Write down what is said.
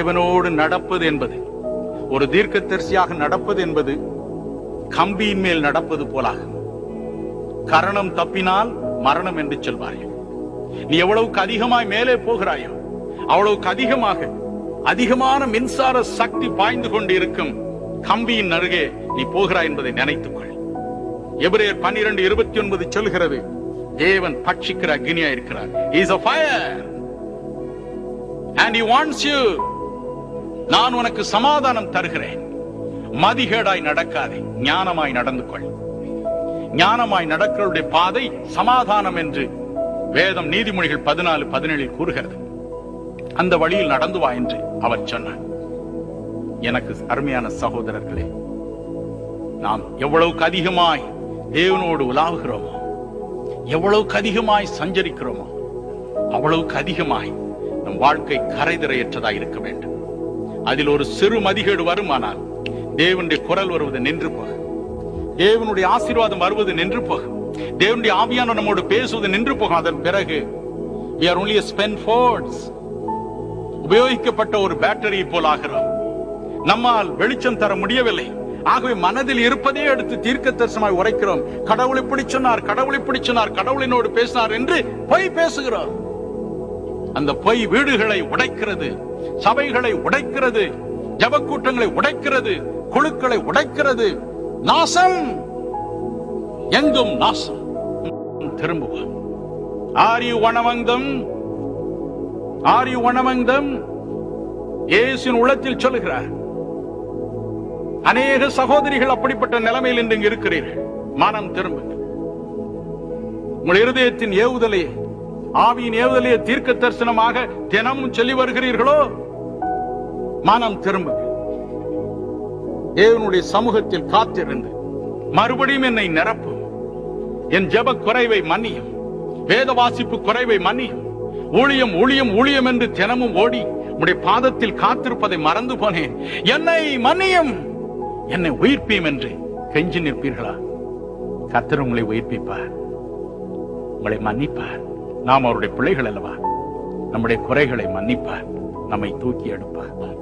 தேவனோடு நடப்பது என்பது ஒரு தீர்க்கதரிசியாக நடப்பது என்பது கம்பியின் மேல் நடப்பது போலாகும். கரணம் தப்பினால் மரணம் என்று சொல்வார்கள். நீ எவ்வளவுக்கு அதிகமாய் மேலே போகிறாயோ அவ்வளவுக்கு அதிகமாக அதிகமான மின்சார சக்தி பாய்ந்து கொண்டு இருக்கும் கம்பியின் அருகே நீ போகிறாய் என்பதை நினைத்துக்கொள் எபிரேயர் பன்னிரண்டு இருபத்தி ஒன்பது சொல்கிறது தேவன் பட்சிக்கிற அக்னியா இருக்கிறார். Is a fire and he wants you நான் உனக்கு சமாதானம் தருகிறேன். மதிகேடாய் நடக்காதே ஞானமாய் நடந்து கொள். ஞானமாய் நடக்கிறவருடைய பாதை சமாதானம் என்று வேதம் நீதிமொழிகள் பதினாலு பதினேழில் கூறுகிறது. அந்த வழியில் நடந்து வா என்று அவர் சொன்னார். எனக்கு அருமையான சகோதரர்களே நாம் எவ்வளவுக்கு அதிகமாய் தேவனோடு உலாவுகிறோமோ எவ்வளவுக்கு அதிகமாய் சஞ்சரிக்கிறோமோ அவ்வளவுக்கு அதிகமாய் நம் வாழ்க்கை கரைதிரையற்றதாய் இருக்க வேண்டும். அதில் ஒரு சிறு மதிகேடு வருமானால் தேவனுடைய குரல் வருவது நின்று போக. தேவனுடைய ஆசீர்வாதம் வருவது நின்று போக. தேவனுடைய ஆவியான நம்மோடு பேசுவது நின்று போகும் அதன் பிறகு we are only a spent force. உபயோகிக்கப்பட்ட ஒரு பேட்டரி போல் ஆகிறோம். நம்மால் வெளிச்சம் தர முடியவில்லை. ஆகவே மனதில் இருப்பதே எடுத்து தீர்க்க தரிசனமாய் உரைக்கிறோம். கடவுளை இப்படி சொன்னார் கடவுள் இப்படி சொன்னார் கடவுளினோடு பேசினார் என்று பொய் பேசுகிறோம். அந்த பொய் வீடுகளை உடைக்கிறது. சபைகளை உடைக்கிறது ஜபக்கூட்டங்களை உடைக்கிறது குழுக்களை உடைக்கிறது. நாசம். எங்கும் நாசம். திரும்புவோம் are you one among them? Are you one among them? இயேசுவின் உள்ளத்தில் சொல்லுகிறார். அநேக சகோதரிகள் அப்படிப்பட்ட நிலைமையில் இன்று இருக்கிறீர்கள். மனம் திரும்புங்கள். உங்கள் இருதயத்தின் ஏவுதலை ஆவியின் ஏவுதலையை தீர்க்க தரிசனமாக தினமும் சொல்லி வருகிறீர்களோ? மனம் திரும்புங்கள் தேவனுடைய சமூகத்தில் காத்திருந்து மறுபடியும் என்னை நிரப்பும் என் ஜெப குறைவை மன்னியும். வேத வாசிப்பு குறைவை மன்னியும். ஊழியம் ஊழியம் ஊழியம் என்று தினமும் ஓடி உடைய பாதத்தில் காத்திருப்பதை மறந்து போனேன். என்னை மன்னியும். என்னை உயிர்ப்பியும் என்று கெஞ்சி நிற்பீர்களா? கர்த்தர் உங்களை உயிர்ப்பிப்பார். உங்களை மன்னிப்பார். நாம் அவருடைய பிள்ளைகள் அல்லவா? நம்முடைய குறைகளை மன்னிப்பார். நம்மை தூக்கி எடுப்பார்